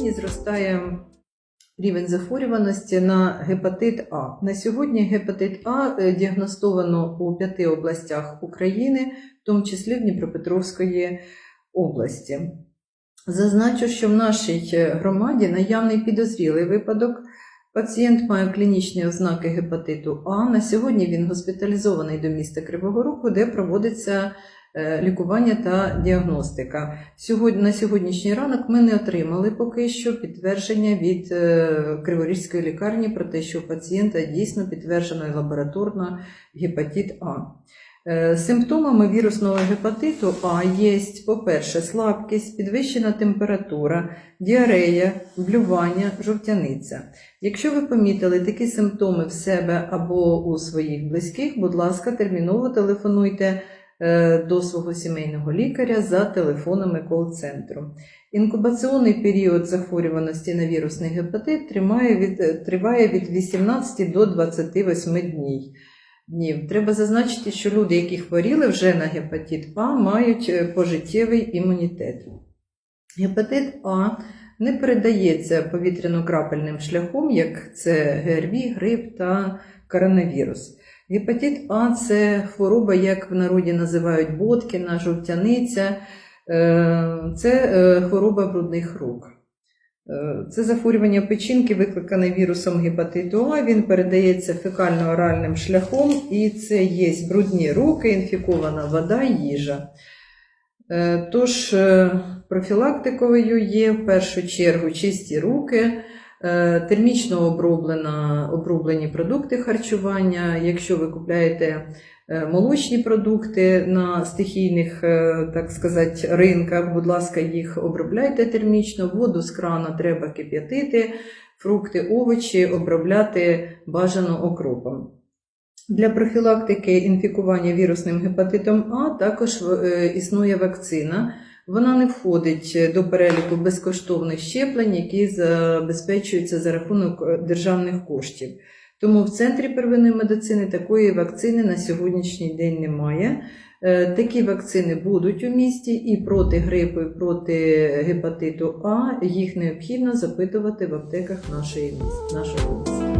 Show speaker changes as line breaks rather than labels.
Україні зростає рівень захворюваності на гепатит А. На сьогодні гепатит А е, діагностовано у п'яти областях України, в тому числі в Дніпропетровської області. Зазначу, що в нашій е, громаді наявний підозрілий випадок. Пацієнт має клінічні ознаки гепатиту А. На сьогодні він госпіталізований до міста Кривого Рогу, де проводиться лікування та діагностика. Сьогодні, на сьогоднішній ранок ми не отримали поки що підтвердження від е, Криворізької лікарні про те, що у пацієнта дійсно підтверджено лабораторно гепатит А. Е, Симптомами вірусного гепатиту А є, по-перше, слабкість, підвищена температура, діарея, блювання, жовтяниця. Якщо ви помітили такі симптоми в себе або у своїх близьких, будь ласка, терміново телефонуйте е, до свого сімейного лікаря за телефонами кол-центру. Інкубаційний період захворюваності на вірусний гепатит тримає від, триває від 18 до 28 днів. днів. Треба зазначити, що люди, які хворіли вже на гепатит А, мають е, пожиттєвий імунітет. Гепатит А не передається повітряно-крапельним шляхом, як це ГРВІ, грип та коронавірус. Гепатит А це хвороба, як в народі називають Боткіна, жовтяниця. Е, Це е, хвороба брудних рук. Е, Це захворювання печінки, викликане вірусом гепатиту А. Він передається фекально-оральним шляхом, і це є брудні руки, інфікована вода, їжа. Тож профілактикою є в першу чергу чисті руки, термічно оброблена, оброблені продукти харчування. Якщо ви купляєте е, молочні продукти на стихійних, е, так сказати, ринках, будь ласка, їх обробляйте термічно, воду з крана треба кип'ятити, фрукти, овочі обробляти бажано окропом. Для профілактики інфікування вірусним гепатитом А також е, існує вакцина. Вона не входить до переліку безкоштовних щеплень, які забезпечуються за рахунок е, державних коштів. Тому в центрі первинної медицини такої вакцини на сьогоднішній день немає. Е, Такі вакцини будуть у місті і проти грипу, і проти гепатиту А їх необхідно запитувати в аптеках нашої міста.